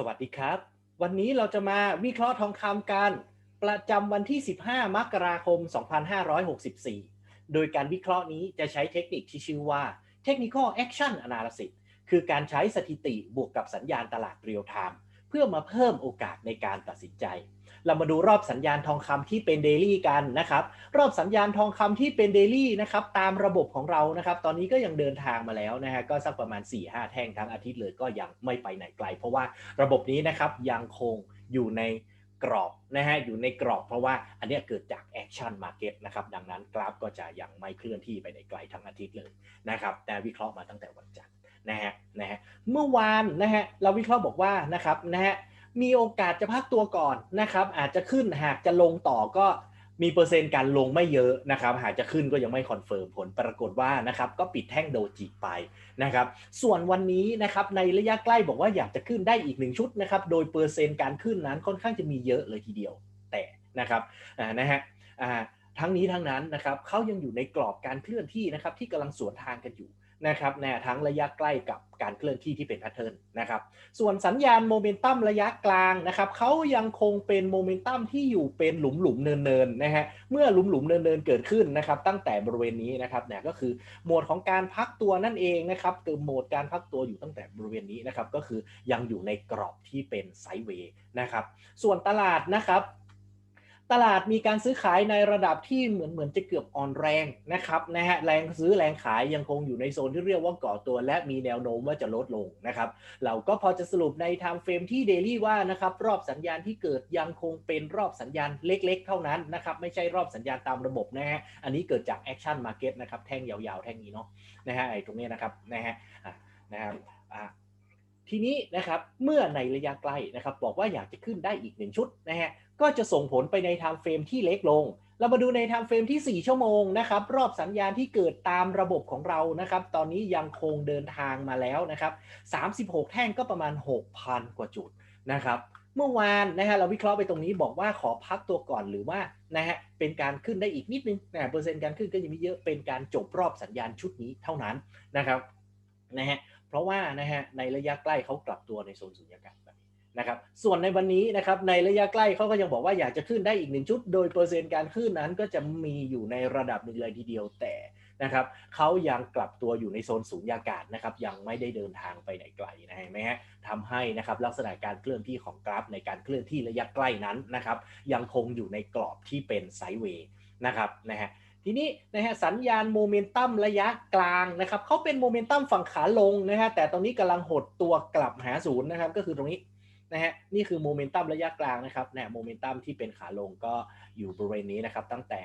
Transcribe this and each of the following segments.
สวัสดีครับ วันนี้เราจะมาวิเคราะห์ทองคำกัน ประจำวันที่ 15 มกราคม 2564 โดยการวิเคราะห์นี้จะใช้เทคนิคที่ชื่อว่า Technical Action Analysis คือการใช้สถิติบวกกับสัญญาณตลาดเรียลไทม์ เพื่อมาเพิ่มโอกาสในการตัดสินใจ เรามาดูรอบสัญญาณทองคำที่เป็นเดลี่กันนะครับ รอบสัญญาณทองคำที่เป็นเดลี่นะครับตามระบบของเรานะครับ ตอนนี้ก็ยังเดินทางมาแล้วนะฮะก็สักประมาณ 4-5 แท่งทั้งอาทิตย์เลยก็ยังไม่ไปไหนไกล เพราะว่าระบบนี้นะครับยังคงอยู่ในกรอบนะฮะอยู่ในกรอบเพราะว่าอันนี้เกิดจากแอคชั่นมาร์เก็ตนะครับดังนั้นกราฟก็จะยังไม่เคลื่อนที่ไปไหนไกลทั้งอาทิตย์เลยนะครับแต่วิเคราะห์มาตั้งแต่วันจันทร์นะฮะ นะฮะเมื่อวานนะฮะเราวิเคราะห์บอกว่านะครับนะฮะมีโอกาสจะพักตัวก่อนนะครับ อาจจะขึ้นหากจะลงต่อก็มีเปอร์เซ็นต์การลงไม่เยอะนะครับ หากจะขึ้นก็ยังไม่คอนเฟิร์มผลปรากฏว่านะครับก็ปิดแท่งโดจิไปนะครับ ส่วนวันนี้นะครับในระยะใกล้บอกว่าอยากจะขึ้นได้อีกหนึ่งชุดนะครับ โดยเปอร์เซ็นต์การขึ้นนั้นค่อนข้างจะมีเยอะเลยทีเดียว แต่นะครับอ่านะฮะอ่าทั้งนี้ทั้งนั้นนะครับเขายังอยู่ในกรอบการเคลื่อนที่นะครับที่กำลังสวนทางกันอยู่ นะครับแนทั้งระยะใกล้กับการเคลื่อนที่ที่เป็นแพทเทิร์นนะครับ ส่วนสัญญาณโมเมนตัมระยะกลางนะครับเขายังคงเป็นโมเมนตัมที่อยู่เป็นหลุมหลุมเนินเนินนะฮะ เมื่อหลุมหลุมเนินเนินเกิดขึ้นนะครับ ตั้งแต่บริเวณนี้นะครับเนี่ยก็คือโหมดของการพักตัวนั่นเองนะครับคือโหมดการพักตัวอยู่ตั้งแต่บริเวณนี้นะครับ ก็คือยังอยู่ในกรอบที่เป็นไซด์เวย์นะครับ ส่วนตลาดนะครับ ตลาดมีการซื้อขายในระดับที่เหมือนเหมือนจะเกือบอ่อนแรงนะครับนะฮะแรงซื้อแรงขายยังคงอยู่ในโซนที่เรียกว่าก่อตัว และมีแนวโน้มว่าจะลดลงนะครับเราก็พอจะสรุปใน time frame ที่ daily ว่านะครับรอบสัญญาณที่เกิดยังคงเป็นรอบสัญญาณเล็ก ๆ เท่านั้นนะครับไม่ใช่รอบสัญญาณตามระบบนะฮะอันนี้เกิดจาก action market นะครับแท่งยาวๆ แท่งนี้เนาะนะฮะไอ้ตรงนี้นะครับนะฮะอะนะครับอะ ทีนี้นะครับเมื่อในระยะใกล้นะครับบอกว่าอยากจะขึ้นได้อีกหนึ่งชุดนะฮะก็จะส่งผลไปใน time frame ที่เล็กลง เรามาดูใน time frame ที่ 4 ชั่วโมงนะครับรอบสัญญาณที่เกิดตามระบบของเรานะครับตอนนี้ยังคงเดินทางมาแล้วนะครับ36 แท่งก็ประมาณ 6,000 กว่าจุดนะครับเมื่อวานนะฮะเราวิเคราะห์ไปตรงนี้บอกว่าขอพักตัวก่อนหรือว่านะฮะเป็นการขึ้นได้อีกนิดนึงนะเปอร์เซ็นต์การขึ้นก็ยังไม่เยอะเป็นการจบรอบสัญญาณชุดนี้เท่านั้นนะครับนะฮะ เพราะว่านะฮะในระยะใกล้เขากลับตัวในโซนสุญญากาศแบบนี้นะครับส่วนในวันนี้นะครับในระยะใกล้เขาก็ยังบอกว่าอยากจะขึ้นได้อีกหนึ่งชุด โดยเปอร์เซ็นต์การขึ้นนั้นก็จะมีอยู่ในระดับหนึ่งเลยทีเดียวแต่นะครับเขายังกลับตัวอยู่ในโซนสูญญากาศนะครับยังไม่ได้เดินทางไปไหนไกลนะเห็นไหมฮะทำให้นะครับลักษณะการเคลื่อนที่ของกราฟในการเคลื่อนที่ระยะใกล้นั้นนะครับยังคงอยู่ในกรอบที่เป็นไซด์เวย์นะครับนะฮะ ทีนี้นะฮะสัญญาณโมเมนตัมระยะกลางนะครับเขาเป็นโมเมนตัมฝั่งขาลงนะฮะแต่ตรงนี้กำลังหดตัวกลับหาศูนย์นะครับก็คือตรงนี้นะฮะนี่คือโมเมนตัมระยะกลางนะครับเนี่ยโมเมนตัมที่เป็นขาลงก็อยู่บริเวณนี้นะครับตั้งแต่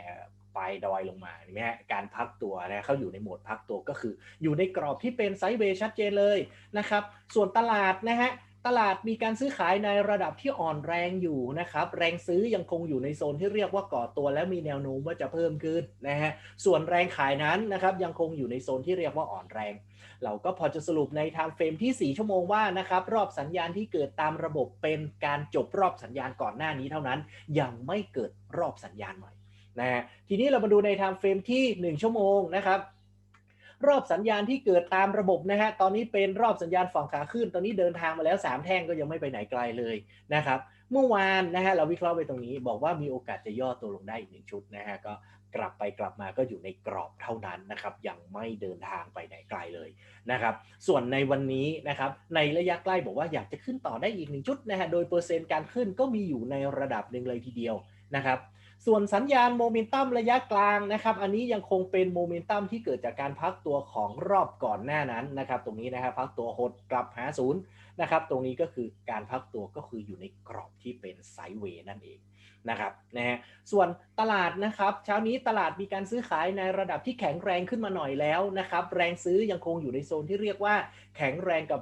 ปลายดอยลงมาเห็นไหมฮะการพักตัวนะเขาอยู่ในโหมดพักตัวก็คือ อยู่ในกรอบที่เป็นไซด์เวย์ชัดเจนเลยนะครับส่วนตลาดนะฮะ ตลาดมีการซื้อขายในระดับที่อ่อนแรงอยู่นะครับ แรงซื้อยังคงอยู่ในโซนที่เรียกว่าก่อตัว และมีแนวโน้มว่าจะเพิ่มขึ้นนะฮะ ส่วนแรงขายนั้นนะครับยังคงอยู่ในโซนที่เรียกว่าอ่อนแรง เราก็พอจะสรุปใน time frame ที่ 4 ชั่วโมงว่านะครับรอบสัญญาณที่เกิดตามระบบเป็นการจบรอบสัญญาณก่อนหน้านี้เท่านั้น ยังไม่เกิดรอบสัญญาณใหม่นะฮะ ทีนี้เรามาดูใน time frame ที่ 1 ชั่วโมงนะครับ รอบสัญญาณที่เกิดตามระบบนะฮะตอนนี้เป็นรอบสัญญาณฝั่งขาขึ้น ตอนนี้เดินทางมาแล้ว 3 แท่งก็ยังไม่ไปไหนไกลเลยนะครับเมื่อวานนะฮะเราวิเคราะห์ไปตรงนี้บอกว่ามีโอกาสจะย่อตัวลงได้อีกหนึ่งชุดนะฮะก็กลับไปกลับมาก็อยู่ในกรอบเท่านั้นนะครับยังไม่เดินทางไปไหนไกลเลยนะครับส่วนในวันนี้นะครับในระยะใกล้บอกว่าอยากจะขึ้นต่อได้อีกหนึ่งชุดนะฮะโดยเปอร์เซ็นต์การขึ้นก็มีอยู่ในระดับหนึ่งเลยทีเดียวนะครับ ส่วนสัญญาณโมเมนตัมระยะกลางนะครับ อันนี้ยังคงเป็นโมเมนตัมที่เกิดจากการพักตัวของรอบก่อนหน้านั้นนะครับ ตรงนี้นะครับพักตัวหดกลับหาศูนย์นะครับ ตรงนี้ก็คือการพักตัวก็คืออยู่ในกรอบที่เป็นไซด์เวย์นั่นเองนะครับนะฮะส่วนตลาดนะครับเช้านี้ตลาดมีการซื้อขายในระดับที่แข็งแรงขึ้นมาหน่อยแล้วนะครับ แรงซื้อยังคงอยู่ในโซนที่เรียกว่าแข็งแรงกับ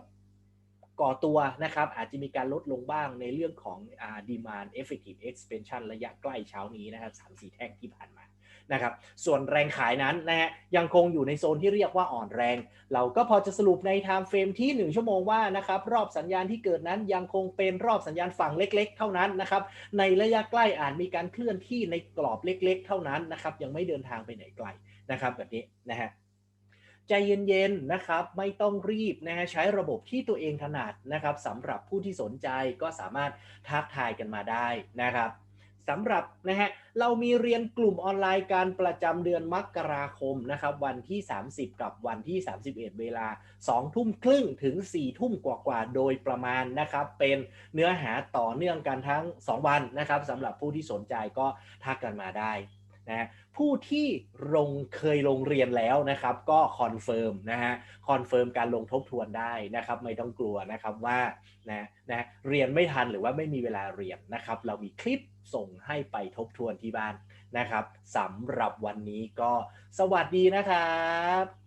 ก่อตัวนะครับอาจจะมีการลดลงบ้างในเรื่องของอ่า demand effective expansion ระยะใกล้เช้านี้นะครับสามสี่แท่งที่ผ่านมานะครับส่วนแรงขายนั้นนะฮะยังคงอยู่ในโซนที่เรียกว่าอ่อนแรง เราก็พอจะสรุปใน time frame ที่ 1 ชั่วโมงว่านะครับรอบสัญญาณที่เกิดนั้นยังคงเป็นรอบสัญญาณฝั่งเล็ก ๆ เท่านั้นนะครับในระยะใกล้อาจมีการเคลื่อนที่ในกรอบเล็ก ๆ เท่านั้นนะครับยังไม่เดินทางไปไหนไกลนะครับแบบนี้นะฮะ ใจเย็นๆนะครับ ไม่ต้องรีบนะฮะใช้ระบบที่ตัวเองถนัดนะครับสำหรับผู้ที่สนใจก็สามารถทักทายกันมาได้นะครับสำหรับนะฮะเรามีเรียนกลุ่มออนไลน์การประจำเดือนมกราคมนะครับวันที่ 30 กับวันที่ 31 เวลา 2 ทุ่มครึ่งถึง 4 ทุ่มกว่าๆโดยประมาณนะครับเป็นเนื้อหาต่อเนื่องกันทั้ง 2 วันนะครับสำหรับผู้ที่สนใจก็ทักกันมาได้ นะผู้ที่ลงเคยลงเรียนแล้วนะครับ ก็คอนเฟิร์มนะฮะคอนเฟิร์มการลงทบทวนได้นะครับ ไม่ต้องกลัวนะครับว่านะนะเรียนไม่ทันหรือว่าไม่มีเวลาเรียนนะครับ เรามีคลิปส่งให้ไปทบทวนที่บ้านนะครับสำหรับวันนี้ก็สวัสดีนะครับ